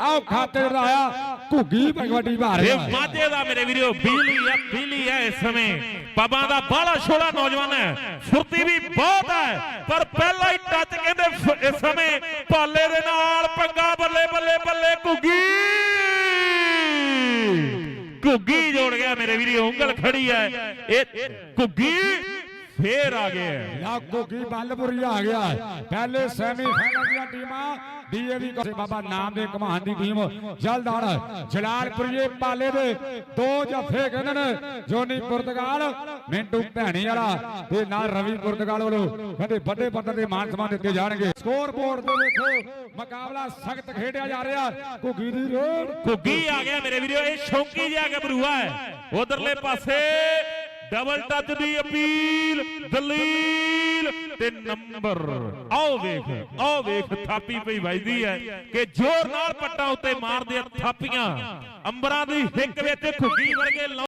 ਆਓ ਖਾਤੇ ਦਾ ਘੁੱਗੀ ਕਬੱਡੀ ਭਾਰ ਇਹ ਮਾਝੇ ਦਾ ਮੇਰੇ ਵੀਰੋ ਬਿਜਲੀ ਆ ਬਿਜਲੀ ਹੈ ਇਸ ਸਮੇਂ। ਬਾਬਾ ਦਾ ਬਾਹਲਾ ਛੋੜਾ ਨੌਜਵਾਨ ਹੈ, ਫੁਰਤੀ ਵੀ ਬਹੁਤ ਹੈ, ਪਰ ਪਹਿਲਾ ਹੀ ਟੱਚ ਕਹਿੰਦੇ ਇਸ ਸਮੇਂ ਪਾਲੇ ਦੇ ਨਾਲ ਪੰਗਾ, ਬੱਲੇ ਬੱਲੇ ਬੱਲੇ, ਘੁੱਗੀ। ਘੁੱਗੀ ਜੋੜ ਗਿਆ ਮੇਰੇ ਵੀਰੋ, ਉਂਗਲ ਖੜੀ ਹੈ, ਇਹ ਘੁੱਗੀ। ਫੇਰ ਆ ਗਿਆ ਹੈ। ਲਾ ਘੁੱਗੀ ਬੱਲਪੁਰੀ ਆ ਗਿਆ। ਪਹਿਲੇ ਸੈਮੀ ਫਾਈਨਲ ਦੀਆਂ ਟੀਮਾਂ ਡੀਏਵੀ ਕੋਸੇ ਬਾਬਾ ਨਾਮ ਦੇ ਕਮਾਨ ਦੀ ਟੀਮ ਜਲਦਾਰ ਜਲਾਲਪੁਰੀਏ ਪਾਲੇ ਦੇ ਦੋ ਜੱਫੇ ਕਹਿੰਦੇ ਨੇ ਜੋਨੀ ਪੁਰਤਗਾਲ ਮਿੰਟੂ ਭੈਣੀ ਵਾਲਾ ਤੇ ਨਾਲ ਰਵੀ ਪੁਰਤਗਾਲ ਵੱਲੋਂ ਕਹਿੰਦੇ ਵੱਡੇ ਪੱਧਰ ਦੇ ਮਾਨ ਸਨਮਾਨ ਦਿੱਤੇ ਜਾਣਗੇ। ਸਕੋਰ ਬੋਰਡ ਤੇ ਵੇਖੋ ਮੁਕਾਬਲਾ ਸਖਤ ਖੇਡਿਆ ਜਾ ਰਿਹਾ। ਘੁੱਗੀ ਦੀ ਰੇਡ। ਘੁੱਗੀ ਆ ਗਿਆ ਮੇਰੇ ਵੀਰੋ ਇਹ ਸ਼ੌਂਕੀ ਜਿਹਾ ਗੱਭਰੂਆ ਹੈ। ਉਧਰਲੇ ਪਾਸੇ ਡਬਲ ਟੱਚ ਦੀ ਅਪੀਲ, ਦਲੀਲ ਤੇ ਨੰਬਰ। ਆਓ ਵੇਖ ਆਓ ਵੇਖ, ਥਾਪੀ ਪਈ ਵੱਜਦੀ ਹੈ ਕਿ ਜ਼ੋਰ ਨਾਲ ਪੱਟਾਂ ਉੱਤੇ ਮਾਰਦੇ ਥਾਪੀਆਂ। ਅੰਬਰਾਂ ਦੀ ਹਿੱਕ ਵਿੱਚ ਘੁੱਗੀ ਵਰਗੇ